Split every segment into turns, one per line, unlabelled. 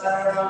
Sarah.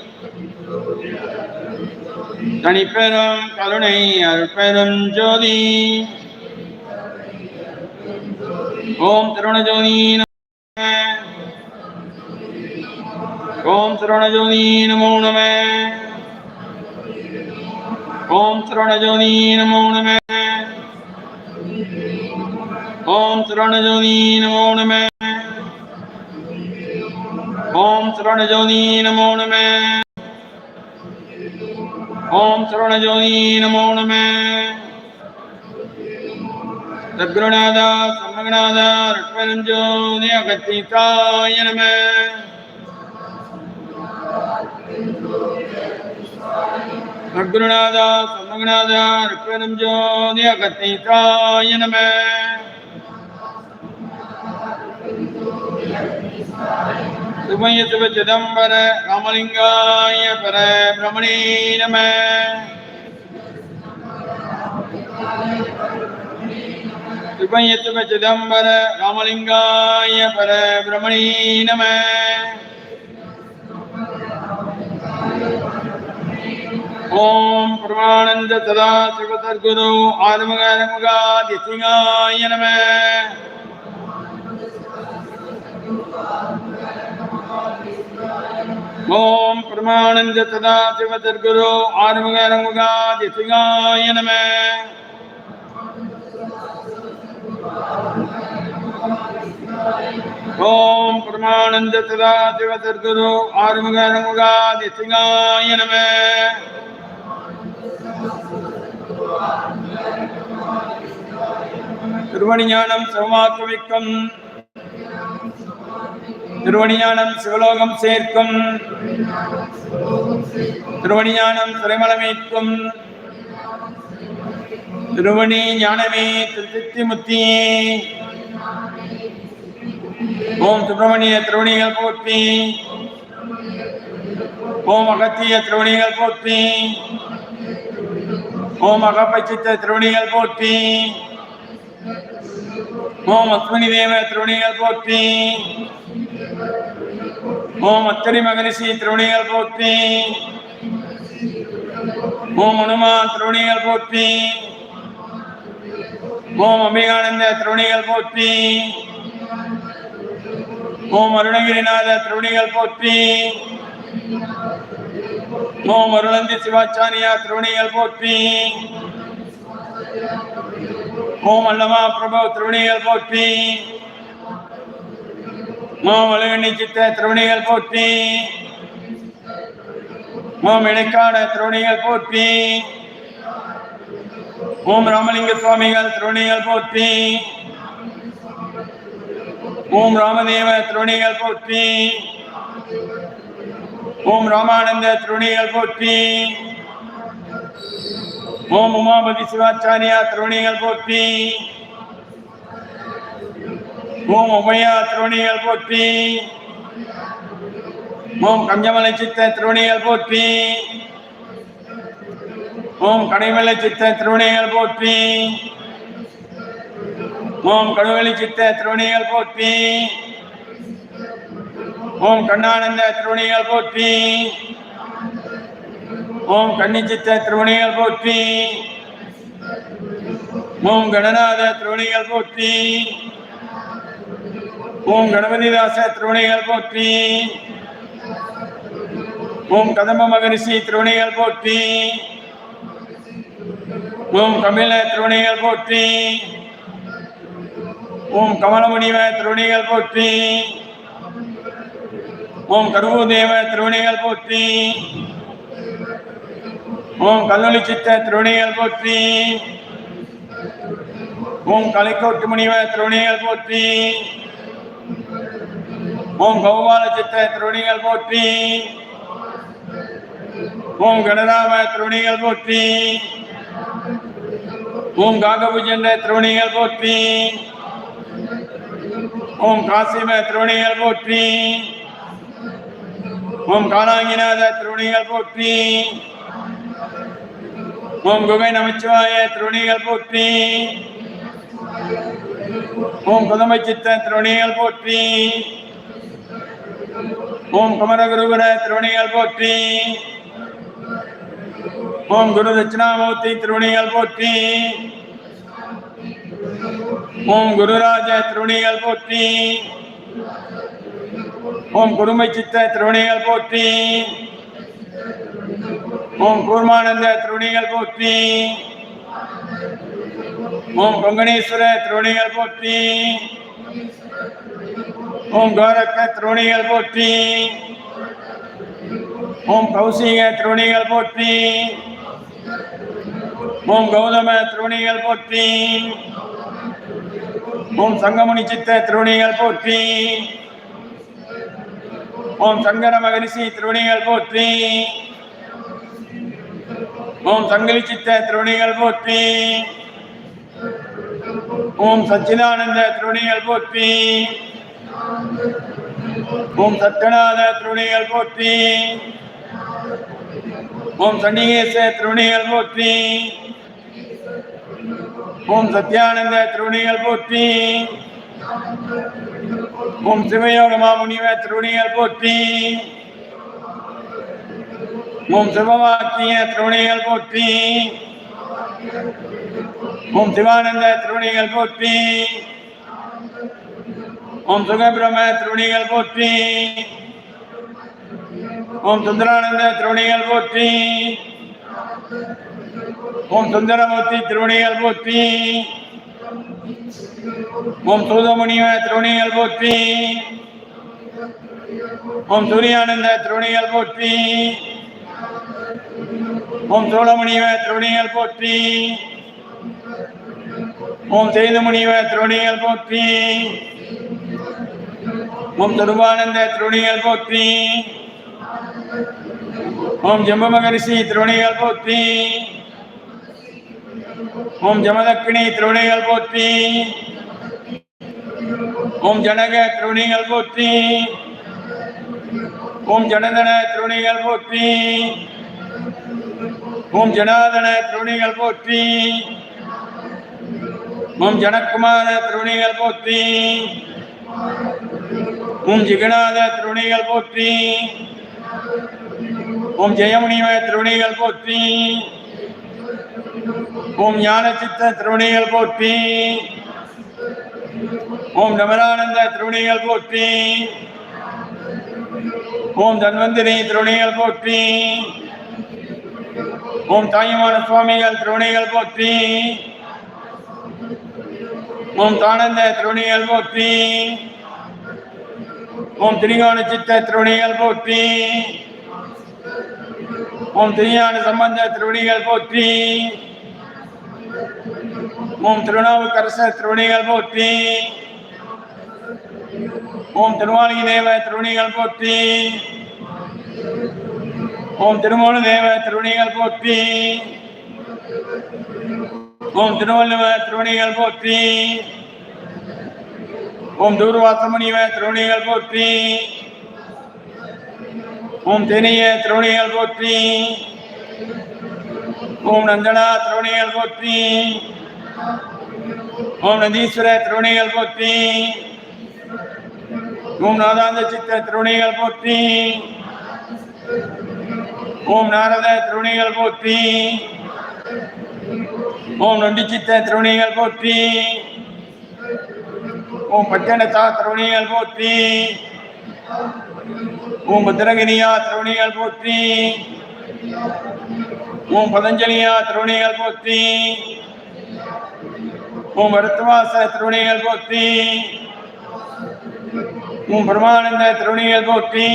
தனிப்பெரும் கருணை அருட்பெரும் ஜோதி. ஓம் திருவணஜோதி ஓம் திருவணஜோதி நமோ நம. ஓம் திருவணஜோதி நமோ நம. ஓம் திருவணஜோதி நமோ நம. ஓம் திருவணஜோதி நமோ நம. ओम श्रवणजोयी नमो नमः। सद्गुरुनाथ सम्मगनाथ लक्ष्मणञ्जोदयगतिताय नमः। सद्गुरुनाथ सम्मगनाथ लक्ष्मणञ्जोदयगतिताय नमः। சுமயத்துவ சிதம்பர ராமலிங்காய பர பிரமணே நம. சுமயத்துவ சிதம்பர ராமலிங்காய பர பிரமணே நம. ஓம் பிரமானந்த சதா சிவசர்குரு ஆறுமுக அறுமுகா திசிங்காய நம. ஓம் பிரமானந்த சதா சிவ சத்குரு ஆறுமுக அரமுகாதிசிகாய நம. ஓம் பிரமானந்த சதா சிவ சத்குரு ஆறுமுக அரமுகாதிசிகாய நம. திருவணிஞானம் சிவமாக்குவிக்கும் திருவணிஞானம் சிவலோகம் சேர்க்கும். திருவணிஞானம் துறைமலமேற்கும் திருவணி ஞானமே திருத்தி திருச்சித்திமுத்தி ஓம் சுப்பிரமணிய திருவணிகள் போற்றி. ஓம் அகத்திய திருவணிகள் போற்றி. ஓம் அகப்பச்சித்த திருவணிகள் போற்றி. ஓம் அஸ்வினி தேவ திருவணிகள் போற்றி. ஓம் அத்தரி மகரிஷி திருவணிகள் போற்றி. ஓம் அனுமான் திருவணிகள் போற்றி. ஓம் அம்பிகானந்த திருவணிகள் போற்றி. ஓம் அருணகிரிநாத திருவணிகள் போற்றி. ஓம் அருளந்தி சிவாச்சாரியா திருவணிகள் போற்றி. ஓம் அல்லமா பிரபு திருவணிகள் போற்றி. ஓம் சித்த திருவணிகள் போற்றி. ஓம் இடைக்காட திருவணிகள் போற்றி. ஓம் ராமலிங்க சுவாமிகள் திருவணிகள் போற்றி. ஓம் ராமதேவ திருவணிகள் போற்றி. ஓம் ராமானந்த திருவணிகள் போற்றி. ஓம் உமாபதி சிவாச்சாரியா திருவணிகள் போற்றி. ஓம் உமையா திருவணிகள் போற்றி. ஓம் கஞ்சமலை சித்த திருவணிகள் போற்றி. ஓம் கடைமலை சித்த திருவணிகள் போற்றி. ஓம் கடுவெளி சித்த திருவணிகள் போற்றி. ஓம் கண்ணானந்த திருவணிகள் போற்றி. ஓம் கன்னிச்சித்த திருவணிகள் போற்றி. ஓம் கணநாத திருவணிகள் போற்றி. ஓம் கணபதிதாச திருவணிகள் போற்றி. ஓம் கதம்ப மகரிஷி திருவணிகள் போற்றி. ஓம் கபில திருவணிகள் போற்றி. ஓம் கமலமுனிவ திருவணிகள் போற்றி. ஓம் கருவூதேவ திருவணிகள் போற்றி. ஓம் கல்லொலி சித்த திருவணிகள் போற்றி. ஓம் கலைக்கோட்டு முனிவ திருவணிகள் போற்றி. ஓம் கௌபால சித்த திருவணிகள் போற்றி. ஓம் கணராம திருவணிகள் போற்றி. ஓம் காகபுஜண்ட திருவணிகள் போற்றி. ஓம் காசிம திருவணிகள் போற்றி. ஓம் காலாங்கிநாத திருவணிகள் போற்றி. ஓம் குகை நமச்சிவாய திருவணிகள் போற்றி. ஓம் குதமை சித்த திருவணிகள் போற்றி. ஓம் குமரகுருவர திருவணிகள் போற்றி. ஓம் குரு தட்சிணாமூர்த்தி திருவணிகள் போற்றி. ஓம் குருராஜ திருவணிகள் போற்றி. ஓம் குருமை சித்த திருவணிகள் போற்றி. ஓம் கூர்மானந்த திருவணிகள் போற்றி. ஓம் கொங்கணேஸ்வர திருவணிகள் போற்றி. ஓம் கோரக்க திருவணிகள் போற்றி. ஓம் கௌசிக திருவணிகள் போற்றி. ஓம் கௌதம திருவணிகள் போற்றி. ஓம் சங்கமுனி சித்த திருவணிகள் போற்றி. ஓம் சங்கர மகரிஷி திருவணிகள் போற்றி. ஓம் சங்கலி சித்த திருவணிகள் போற்றி. ஓம் சச்சிதானந்த திருவணிகள் போற்றி. ஓம் சத்யநாத திருவணிகள் போற்றி. ஓம் சண்டிகேச திருவணிகள் போற்றி. ஓம் சத்யானந்த திருவணிகள் போற்றி. ஓம் சிவயோக மாமுனிவ திருவணிகள் போற்றி. ஓம் சிவவாக்கிய திருவணிகள் போற்றி. ஓம் சிவானந்த திருவணிகள் போற்றி. ஓம் சுகபிரம திருவணிகள் போற்றி. ஓம் சுந்தரானந்த திருவணிகள் போற்றி. ஓம் சுந்தரமூர்த்தி திருவணிகள் போற்றி. ஓம் சூதமுனிவ திருவணிகள் போற்றி. ஓம் சூரியானந்த திருவணிகள் போற்றி. ஓம் சோழமுனிவ திருவணிகள் போற்றி. ஓம் சேதுமுனிவ திருவணிகள் போற்றி. ஓம் துருவானந்த திருவணிகள் போற்றி. ஓம் ஜம்ப மகரிஷி திருவணிகள் போற்றி. ஓம் ஜமதக்கினி திருவணிகள் போற்றி. ஓம் ஜனக திருவணிகள் போற்றி. ஓம் ஜனதன திருவணிகள் போற்றி. ஓம் ஜனாதன திருவணிகள் போற்றி. ஓம் ஜனக்குமார திருவணிகள் போற்றி. ஓம் ஜிகநாத திருணிகள் போற்றி. ஓம் ஜெயமுனிவ திருணிகள் போற்றி. ஓம் ஞான சித்த திருவணிகள் போற்றி. ஓம் நமரானந்த திருவணிகள் போற்றி. ஓம் தன்வந்திரி திருவணிகள் போற்றி. ஓம் தாயுமான சுவாமிகள் திருவணிகள் போற்றி. ஓம் தானந்த திருவணிகள் போற்றி. ஓம் திரிகோண சித்த திருவணிகள் போற்றி. ஓம் திரியான சம்பந்த திருவணிகள் போற்றி. ஓம் திருநாவுக்கரச திருவணிகள் போற்றி. ஓம் திருவாளி தேவ திருவணிகள் போற்றி. ஓம் திருமூல தேவ திருவணிகள் போற்றி. ஓம் திருவள்ளுவ திருவணிகள் போற்றி. ஓம் தூர்வாசமுனிவ திருவணிகள் போற்றி. ஓம் தெனிய திருவணிகள் போற்றி. ஓம் நந்தனா திருவணிகள் போற்றி. ஓம் நந்தீஸ்வர திருவணிகள் போற்றி. ஓம் நாதாந்த சித்த திருவணிகள் போற்றி. ஓம் நாரத திருவணிகள் போற்றி. ஓம் நொண்டி சித்த திருவணிகள் போற்றி. ஓம் பட்டணத்தா திருவணிகள் போற்றி. ஓம் பத்திரகிரியா திருவணிகள் போற்றி. ஓம் பதஞ்சலியா திருவணிகள் போற்றி. ஓம் வருத்தவாச திருவணிகள் போற்றி. ஓம் பிரமானந்த திருவணிகள் போற்றி.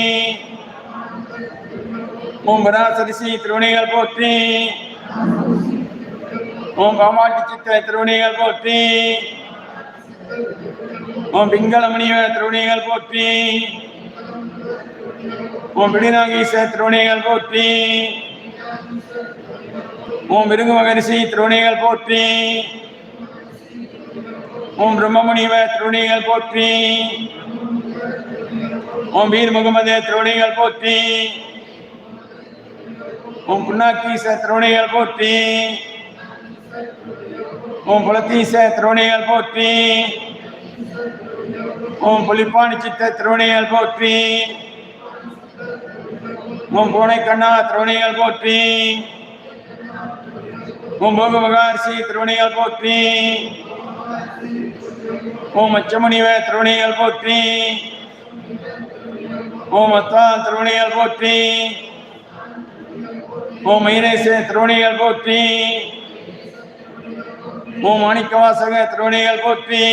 ஓம் பராசரிசி திருவணிகள் போற்றி. ஓம் காமாட்சி சித்த திருவணிகள் போற்றி. ஓம் பிங்களமணிய திருவணிகள் போற்றி. ஓம் விடிநாகீச திருவணிகள் போற்றி. ஓம் விருங்கு மகரிஷி திருவணிகள் போற்றி. ஓம் பிரம்மமுனிவ திருவணிகள் போற்றி. ஓம் வீர் முகமது திருவணிகள் போற்றி. ஓம் புண்ணாக்கீச திருவணிகள் போற்றி. ஓம் புலத்தீச திருவணிகள் போற்றி. ஓம் புலிப்பாணி சித்த திருவணிகள் போற்றி. ஓம் பூனை கண்ணா திருவணிகள் போற்றி. ஓம் போக மகாரிஷி திருவணிகள் போற்றி. ஓம் அச்சமுனிவ திருவணிகள் போற்றி. ஓம் அத்தான் திருவணிகள் போற்றி. ஓம் மயிலேச திருவணிகள் போற்றி. ஓம் மாணிக்கவாசக திருவணிகள் போற்றி.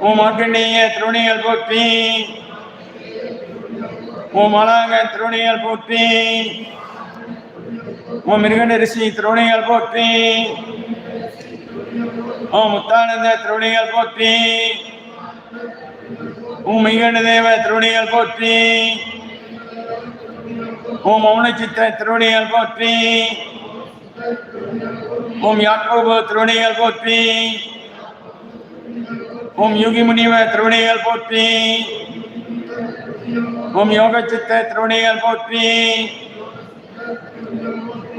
ஓம் மார்க்கண்டேய போற்றி. ஓம் மலாங்க திருவணிகள் போற்றி. ஓம் மிருகண்டரிசி ரிஷி போற்றி. ஓம் முத்தானந்த திருவணிகள் போற்றி. ஓம் மிகண்ட தேவ திருவணிகள் போற்றி. ஓம் மௌனச்சித்த திருவணிகள் போற்றி. உம் யாக்கோபு திருவணிகள் போற்றி. ஓம் யோகி முனிவ திருவணிகள் போற்றி. ஓம் சித்த திருவணிகள் போற்றி.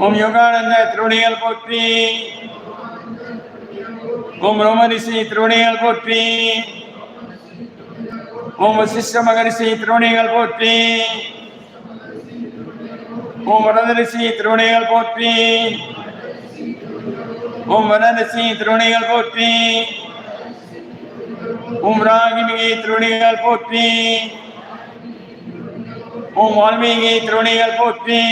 ஓம் யோகானந்த திருவணிகள் போற்றி. ஓம் ரோமரிசி திருவணிகள் போற்றி. ஓம் வசிஷ்ட மகரிஷி திருவணிகள் போற்றி. ஓம் வரதரிசி திருவணிகள் போற்றி. ஓம் வரதரிசி திருவணிகள் போற்றி. ஓம் திருவணிகள் போற்றி. உம் வால்மீகி திருவணிகள் போற்றி.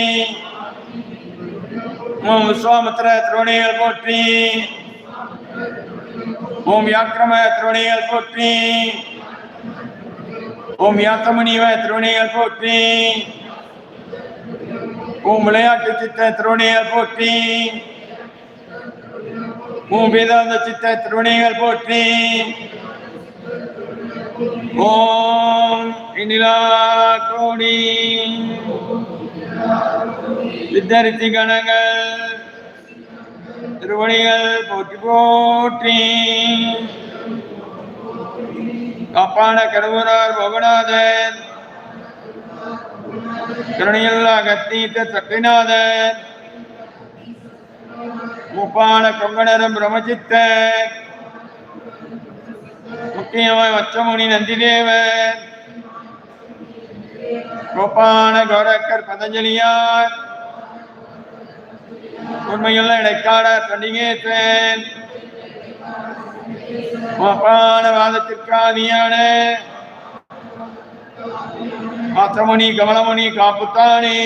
உம் விஸ்வாமித்திர திருவணிகள் போற்றி. உம் யாக்கிரம திருவணிகள் போற்றி. உம் யாத்தமணிவ திருவணிகள் போற்றி. உம் விளையாட்டு சித்த திருவணிகள் போற்றி. உம் வேதாந்த சித்த திருவணிகள் போற்றி. ஓம் இனிலா கோடி. வித்தரித்தி கணங்கள் திருவணிகள் போற்றி போற்றி. காப்பான கடவுரார் பவநாதன் கருணையில் அகத்தீத்த சக்திநாதன். மூப்பான கொங்கணரும் பிரம்மசித்த முக்கியமாய் வச்சமுனி நந்திதேவன். கோபான கௌரக்கர் பதஞ்சலியார். உண்மையுள்ள இடைக்காடர் தண்டிகேசன். மாப்பான வாதத்திற்காதியான மாத்திரமணி கமலமணி காப்புத்தானே.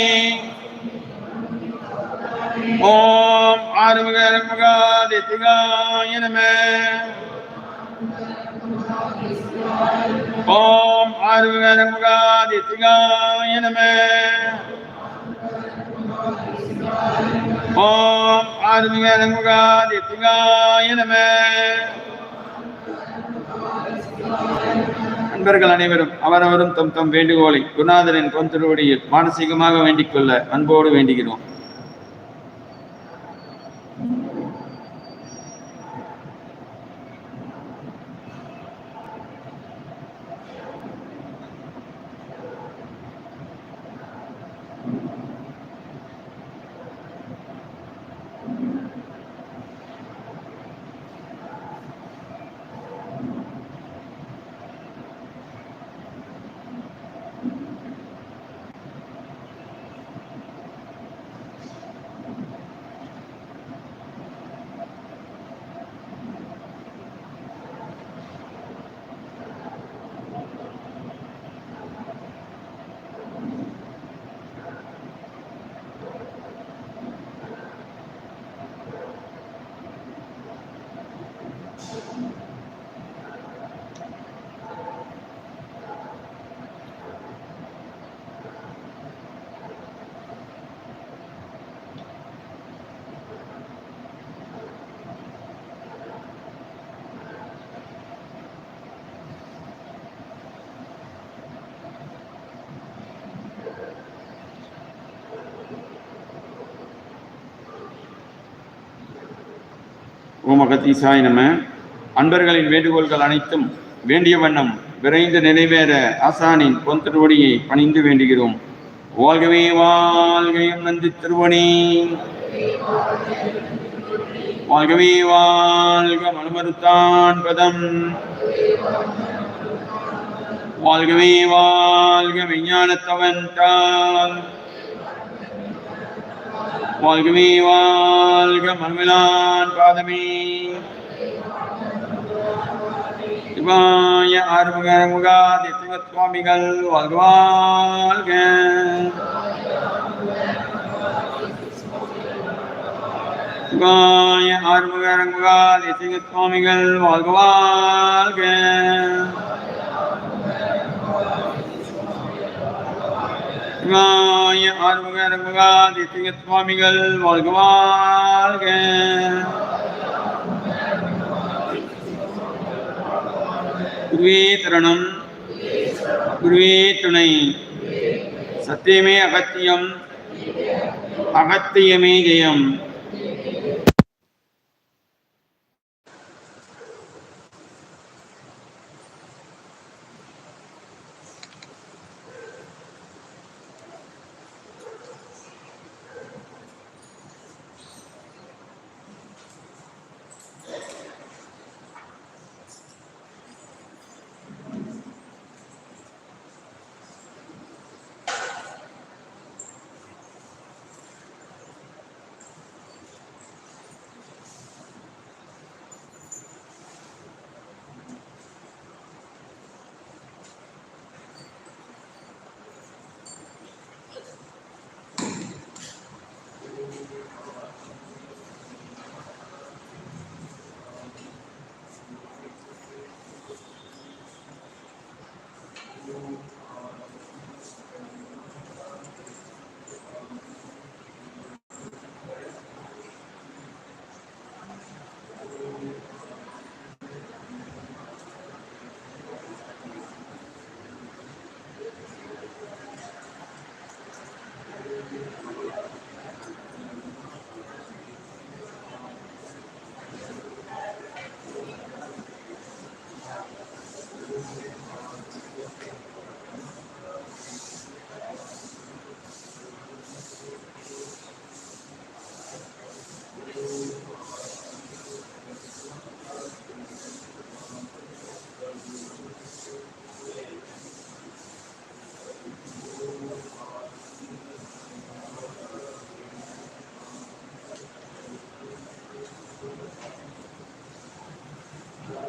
ஓம் ஆறுமுக அருமுகா தித்திகாய நம. ஓம் ஆறுமுக நம. ஓம் ஆறுமுக நம. நண்பர்கள் அனைவரும் அவரவரும் தம் தம் வேண்டுகோளை குருநாதனின் பொன் திருவடியில் மானசீகமாக வேண்டிக் கொள்ள அன்போடு வேண்டுகிறோம். ஓமகத்தீசாய் நம்ம நம. அன்பர்களின் வேண்டுகோள்கள் அனைத்தும் வேண்டிய வண்ணம் விரைந்து நிறைவேற ஆசானின் பொன் திருவடியை பணிந்து வேண்டுகிறோம். வாழ்கவே வாழ்கையும் நந்தி திருவணி வாழ்கவே வாழ்க மனுமருத்தான் பதம் வாழ்கவே வாழ்க விஞ்ஞானத்தவன் தான் வாழ்கவே வாழ்க மண்மிலான் பாதமே. சிவாய ஆறுமுக முகா தித்திவ சுவாமிகள் வாழ்க வாழ்க. சிவாய ஆறுமுக முகா தித்திவ சுவாமிகள் வாழ்க வாழ்க. சிவாய ஆறுமுக அரமுகா தித்திக சுவாமிகள் வாழ்க வாழ்க. குருவே தரணம் குருவே துணை. சத்தியமே அகத்தியம். அகத்தியமே ஜெயம்.